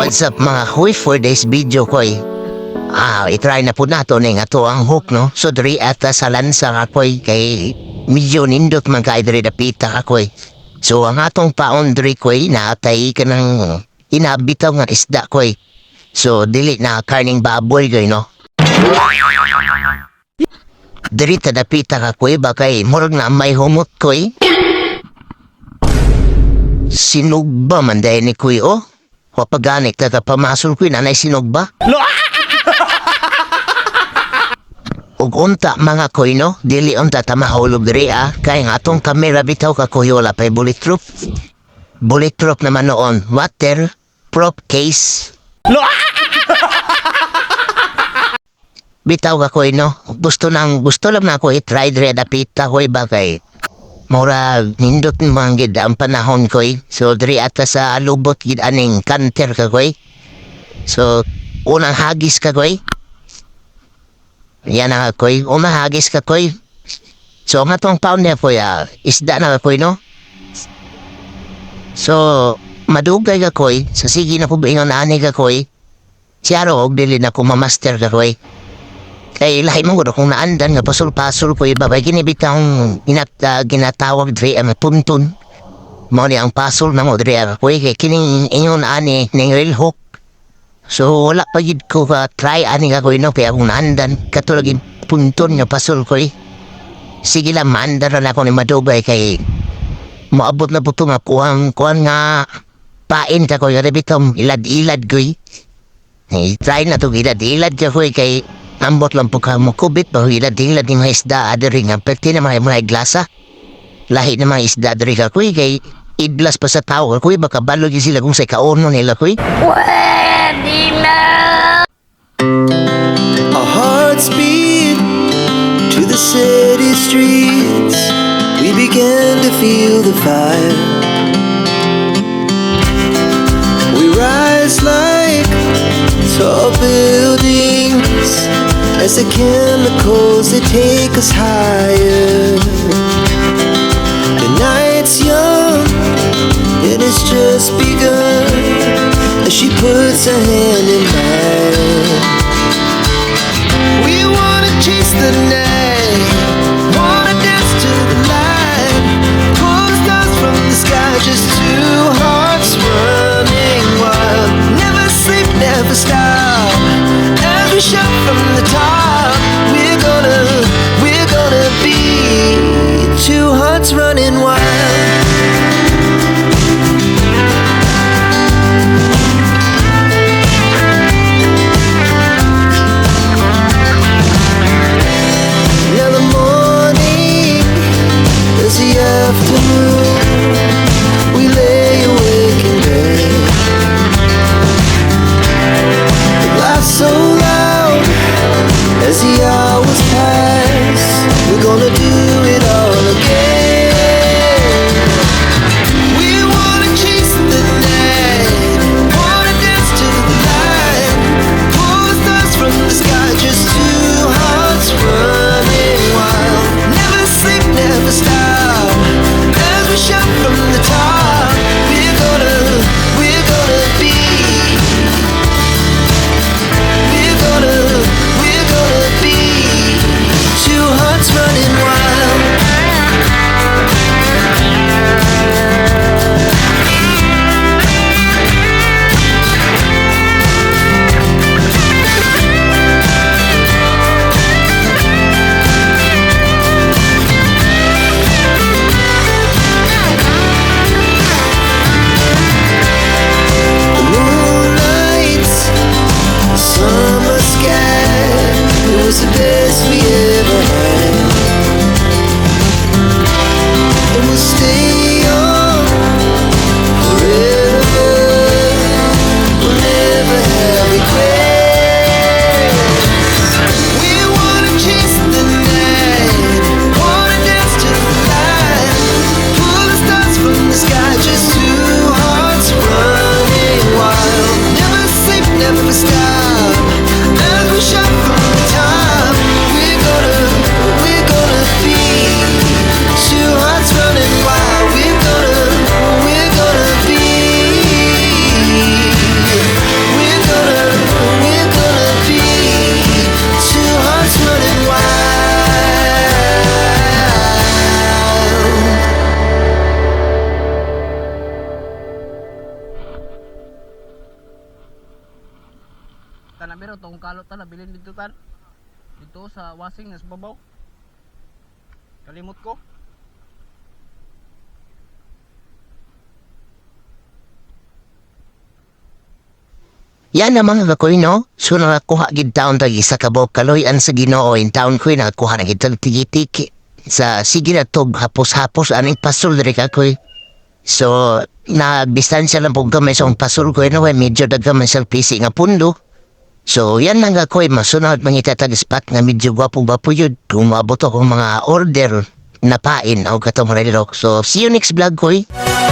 What's up mga huy for this video koy? Ah, itry na po nato ning ato ang hook no. So diri ata sa lansa nga koy kay medyo nindot man kay diri dapita ka koy. So ang atong paon diri koy naatay ka ng inabitaw nga isda koy. So dili na karning baboy koy no. Diri ta dapita ka koy ba kay murag na may humot koy. Sinugba man dahil ni kuy oh. Wapaganit ka ka pamasol ko nanay sinugba. Ug unta mga koy no, dili unta ta mahulog diri ah. Kay nga atong kamera bitaw ka kuy wala pa'y bulletproof. Bulletproof naman noon, water, prop case. Bitaw ka koy no, gusto nang gusto lang na ko i-try diri dapita koy ba kay Mura nindot mga gid ang panahon koy. So diri ata sa lubot gid aning kanter ka koy. So unang hagis ka koy. Yan na koy. Unang hagis ka koy. So nga tong pound niya koy ah, isda na koy no. So madugay ka koy. Sa sige na ko ingon ani ka koy. Siyaro og dili na ko mamaster ka koy. Kay lahi mo guro kung naandan nga pasul-pasul ko iba bay ginibitang inat uh, ginatawag dre ang puntun. Mo ni ang pasul na mo dre ang kuy kay kining inyon ani ning real hook. So wala pa gid ko ka try ani ka ko no kay akong naandan katulad gid puntun nga pasul ko Sige lang maandar na ako ni Madubay kay maabot na po ito nga kuhang kuhang nga pain ka ko yung bitong ilad-ilad ko eh. try na to ilad-ilad ka ko kay Ambot lang po ka mo kubit ba hilad-hilad ni mga isda adiri nga perti na mga mga iglasa. Lahi na mga isda adiri ka kuy kay idlas pa sa tao kuy baka balog yung sila kung sa kauno nila kuy. Our hearts beat to the city streets. We began to feel the fire. We rise like tall buildings as the chemicals that take us higher. The night's young, it has just begun as she puts her hand in mine. Biro tong kalot tanah bilin dito tan. Dito sa wasing nas babaw. Kalimot ko. Yan na mga kakoy no. So nakakuha gid taon tagi sa kabok kaloy an sa Ginoo in taon ko nakakuha na gid tag tigi-tigi sa sige na tog hapos-hapos aning pasul diri kakoy. So nagdistansya lang po gamay sa pasul ko no medyo daghan sa pisi nga pundo. So yan lang kakoy masunod mangita tag spot nga medyo gwapo-gwapo yun. Kung maabot ako mga order na pain o katong. So see you next vlog koy. Yeah.